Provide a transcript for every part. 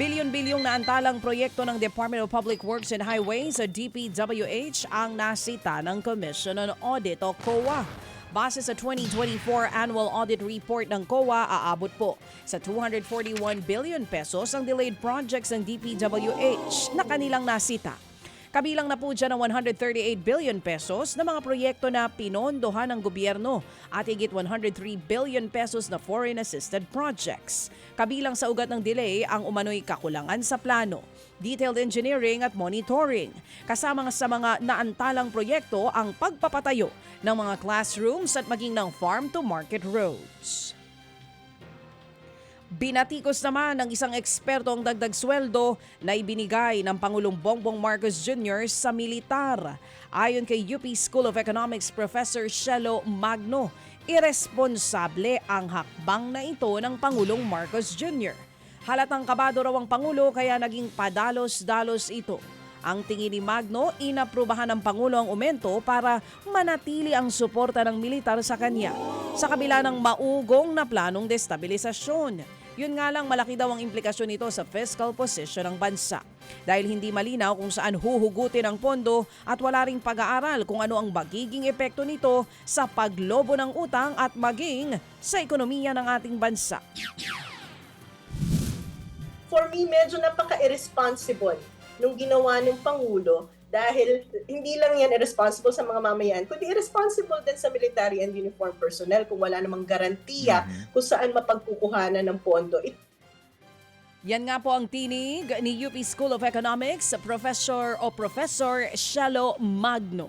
Bilyon-bilyong na antalang proyekto ng Department of Public Works and Highways sa DPWH ang nasita ng Commission on Audit o COA. Base sa 2024 Annual Audit Report ng COA, aabot po sa 241 billion pesos ang delayed projects ng DPWH na kanilang nasita. Kabilang na po dyan ang 138 billion pesos na mga proyekto na pinondohan ng gobyerno at higit 103 billion pesos na foreign assisted projects. Kabilang sa ugat ng delay ang umano'y kakulangan sa plano, detailed engineering at monitoring. Kasama sa mga naantalang proyekto ang pagpapatayo ng mga classrooms at maging ng farm to market roads. Binatikos naman ng isang eksperto ang dagdag sweldo na ibinigay ng Pangulong Bongbong Marcos Jr. sa militar. Ayon kay UP School of Economics Professor Shelo Magno, irresponsable ang hakbang na ito ng Pangulong Marcos Jr. Halatang kabado raw ang Pangulo kaya naging padalos-dalos ito. Ang tingin ni Magno, inaprubahan ng Pangulo ang umento para manatili ang suporta ng militar sa kanya sa kabila ng maugong na planong destabilisasyon. Yun nga lang malaki daw ang implikasyon nito sa fiscal position ng bansa. Dahil hindi malinaw kung saan huhugutin ang pondo at wala ring pag-aaral kung ano ang magiging epekto nito sa paglobo ng utang at maging sa ekonomiya ng ating bansa. for me, medyo napaka-irresponsible nung ginawa ng Pangulo dahil hindi lang yan irresponsible sa mga mamayan, kundi irresponsible din sa military and uniform personnel kung wala namang garantiya kung saan mapagkukuhanan ng pondo. It- Yan nga po ang tinig ni UP School of Economics, Professor o Professor Shalo Magno.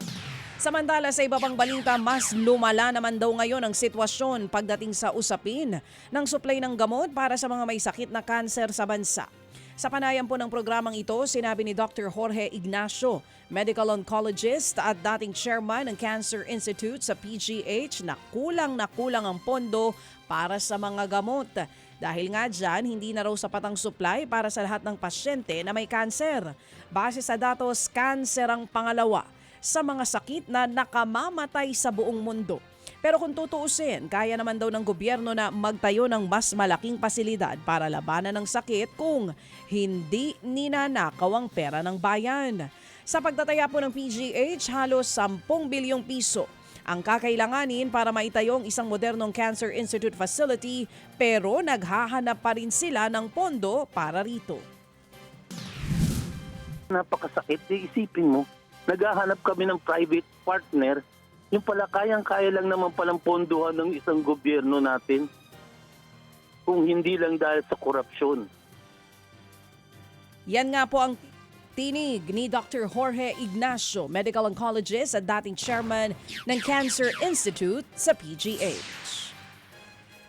Samantala sa iba pang balita, mas lumala naman daw ngayon ang sitwasyon pagdating sa usapin ng supply ng gamot para sa mga may sakit na kanser sa bansa. Sa panayam po ng programang ito, sinabi ni Dr. Jorge Ignacio, medical oncologist at dating chairman ng Cancer Institute sa PGH na kulang na kulang ang pondo para sa mga gamot. Dahil nga dyan, hindi na raw sapat ang supply para sa lahat ng pasyente na may kanser. Base sa datos, kanser ang pangalawa sa mga sakit na nakamamatay sa buong mundo. Pero kung tutuusin, kaya naman daw ng gobyerno na magtayo ng mas malaking pasilidad para labanan ng sakit kung hindi ninanakaw ang pera ng bayan. Sa pagtataya po ng PGH, halos 10 bilyong piso ang kakailanganin para maitayo ang isang modernong Cancer Institute facility pero naghahanap pa rin sila ng pondo para rito. napakasakit. Isipin mo, naghahanap kami ng private partner, yung pala kayang-kaya lang naman palang pondohan ng isang gobyerno natin kung hindi lang dahil sa korupsyon. Yan nga po ang tinig ni Dr. Jorge Ignacio, medical oncologist at dating chairman ng Cancer Institute sa PGH.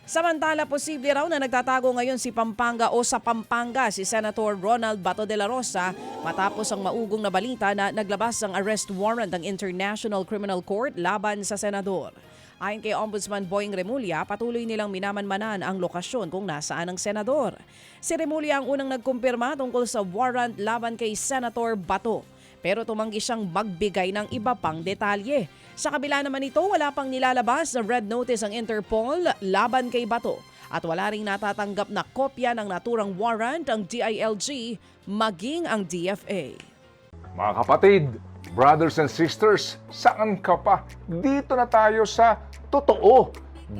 Samantala, posible raw na nagtatago ngayon si Pampanga o sa Pampanga si Senator Ronald Bato de la Rosa matapos ang maugong na balita na naglabas ang arrest warrant ng International Criminal Court laban sa senador. Ayon kay Ombudsman Boying Remulla, patuloy nilang minamanmanan ang lokasyon kung nasaan ang senador. Si Remulla ang unang nagkumpirma tungkol sa warrant laban kay Senator Bato. Pero tumanggi siyang magbigay ng iba pang detalye. Sa kabila naman ito, wala pang nilalabas na red notice ang Interpol laban kay Bato. At wala ring natatanggap na kopya ng naturang warrant ang DILG maging ang DFA. Mga kapatid, brothers and sisters, saan ka pa? Dito na tayo sa totoo.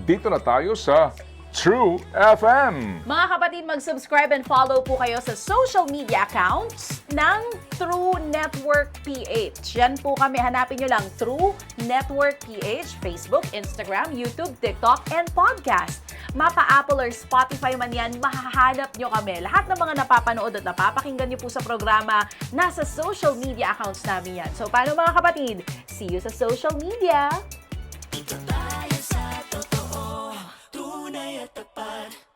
Dito na tayo sa True FM. Mga kapatid, mag-subscribe and follow po kayo sa social media accounts ng True Network PH. Yan po kami, hanapin nyo lang True Network PH, Facebook, Instagram, YouTube, TikTok, and podcast. Mapa Apple or Spotify man yan, mahahanap nyo kami. Lahat ng mga napapanood at napapakinggan nyo po sa programa, nasa social media accounts namin yan. So, paano mga kapatid? See you sa social media! Dito tayo sa totoo, tunay at tapat